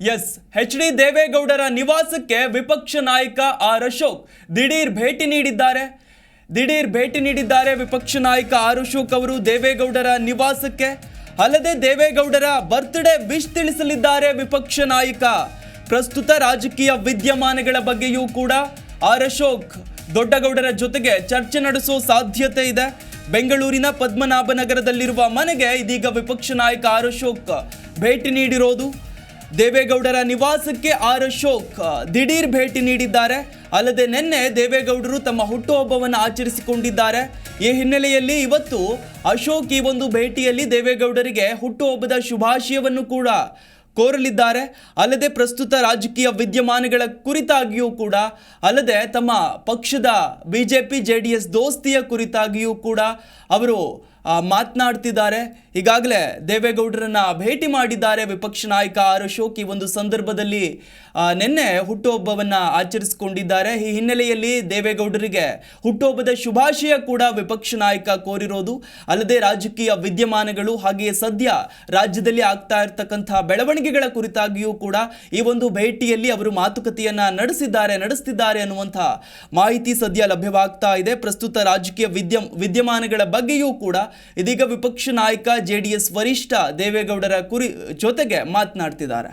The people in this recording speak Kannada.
ಎಸ್, ಎಚ್ ಡಿ ದೇವೇಗೌಡರ ನಿವಾಸಕ್ಕೆ ವಿಪಕ್ಷ ನಾಯಕ ಆರ್ ಅಶೋಕ್ ದಿಢೀರ್ ಭೇಟಿ ನೀಡಿದ್ದಾರೆ. ದಿಢೀರ್ ಭೇಟಿ ನೀಡಿದ್ದಾರೆ ವಿಪಕ್ಷ ನಾಯಕ ಆರ್ ಅಶೋಕ್ ಅವರು ದೇವೇಗೌಡರ ನಿವಾಸಕ್ಕೆ. ಅಲ್ಲದೆ ದೇವೇಗೌಡರ ಬರ್ತ್ಡೇ ವಿಶ್ ತಿಳಿಸಲಿದ್ದಾರೆ ವಿಪಕ್ಷ ನಾಯಕ. ಪ್ರಸ್ತುತ ರಾಜಕೀಯ ವಿದ್ಯಮಾನಗಳ ಬಗ್ಗೆಯೂ ಕೂಡ ಆರ್ ಅಶೋಕ್ ದೊಡ್ಡಗೌಡರ ಜೊತೆಗೆ ಚರ್ಚೆ ನಡೆಸೋ ಸಾಧ್ಯತೆ ಇದೆ. ಬೆಂಗಳೂರಿನ ಪದ್ಮನಾಭನಗರದಲ್ಲಿರುವ ಮನೆಗೆ ಇದೀಗ ವಿಪಕ್ಷ ನಾಯಕ ಆರ್ ಅಶೋಕ್ ಭೇಟಿ ನೀಡಿರೋದು. ದೇವೇಗೌಡರ ನಿವಾಸಕ್ಕೆ ಆರ್ ಅಶೋಕ್ ದಿಢೀರ್ ಭೇಟಿ ನೀಡಿದ್ದಾರೆ. ಅಲ್ಲದೆ ನಿನ್ನೆ ದೇವೇಗೌಡರು ತಮ್ಮ ಹುಟ್ಟುಹಬ್ಬವನ್ನು ಆಚರಿಸಿಕೊಂಡಿದ್ದಾರೆ. ಈ ಹಿನ್ನೆಲೆಯಲ್ಲಿ ಇವತ್ತು ಅಶೋಕ್ ಈ ಒಂದು ಭೇಟಿಯಲ್ಲಿ ದೇವೇಗೌಡರಿಗೆ ಹುಟ್ಟುಹಬ್ಬದ ಶುಭಾಶಯವನ್ನು ಕೂಡ ಕೋರಲಿದ್ದಾರೆ. ಅಲ್ಲದೆ ಪ್ರಸ್ತುತ ರಾಜಕೀಯ ವಿದ್ಯಮಾನಗಳ ಕುರಿತಾಗಿಯೂ ಕೂಡ, ಅಲ್ಲದೆ ತಮ್ಮ ಪಕ್ಷದ ಬಿ ಜೆ ಡಿ ಎಸ್ ದೋಸ್ತಿಯ ಕುರಿತಾಗಿಯೂ ಕೂಡ ಅವರು ಮಾತನಾಡ್ತಿದ್ದಾರೆ. ಈಗಾಗಲೇ ದೇವೇಗೌಡರನ್ನ ಭೇಟಿ ಮಾಡಿದ್ದಾರೆ ವಿಪಕ್ಷ ನಾಯಕ ಆರ್ ಅಶೋಕ್ ಈ ಒಂದು ಸಂದರ್ಭದಲ್ಲಿ. ನಿನ್ನೆ ಹುಟ್ಟುಹಬ್ಬವನ್ನು ಆಚರಿಸಿಕೊಂಡಿದ್ದಾರೆ. ಈ ಹಿನ್ನೆಲೆಯಲ್ಲಿ ದೇವೇಗೌಡರಿಗೆ ಹುಟ್ಟುಹಬ್ಬದ ಶುಭಾಶಯ ಕೂಡ ವಿಪಕ್ಷ ನಾಯಕ ಕೋರಿರೋದು. ಅಲ್ಲದೆ ರಾಜಕೀಯ ವಿದ್ಯಮಾನಗಳು ಹಾಗೆಯೇ ಸದ್ಯ ರಾಜ್ಯದಲ್ಲಿ ಆಗ್ತಾ ಇರತಕ್ಕಂತಹ ಬೆಳವಣಿಗೆಗಳ ಕುರಿತಾಗಿಯೂ ಕೂಡ ಈ ಒಂದು ಭೇಟಿಯಲ್ಲಿ ಅವರು ಮಾತುಕತೆಯನ್ನು ನಡೆಸಿದ್ದಾರೆ, ನಡೆಸ್ತಿದ್ದಾರೆ ಅನ್ನುವಂಥ ಮಾಹಿತಿ ಸದ್ಯ ಲಭ್ಯವಾಗ್ತಾ ಇದೆ. ಪ್ರಸ್ತುತ ರಾಜಕೀಯ ವಿದ್ಯ, ವಿದ್ಯಮಾನಗಳ ಬಗ್ಗೆಯೂ ಕೂಡ ಇದೀಗ ವಿಪಕ್ಷ ನಾಯಕ ಜೆ ಡಿ ಎಸ್ ವರಿಷ್ಠ ದೇವೇಗೌಡರ ಕುರಿ ಜೊತೆಗೆ ಮಾತನಾಡ್ತಿದ್ದಾರೆ.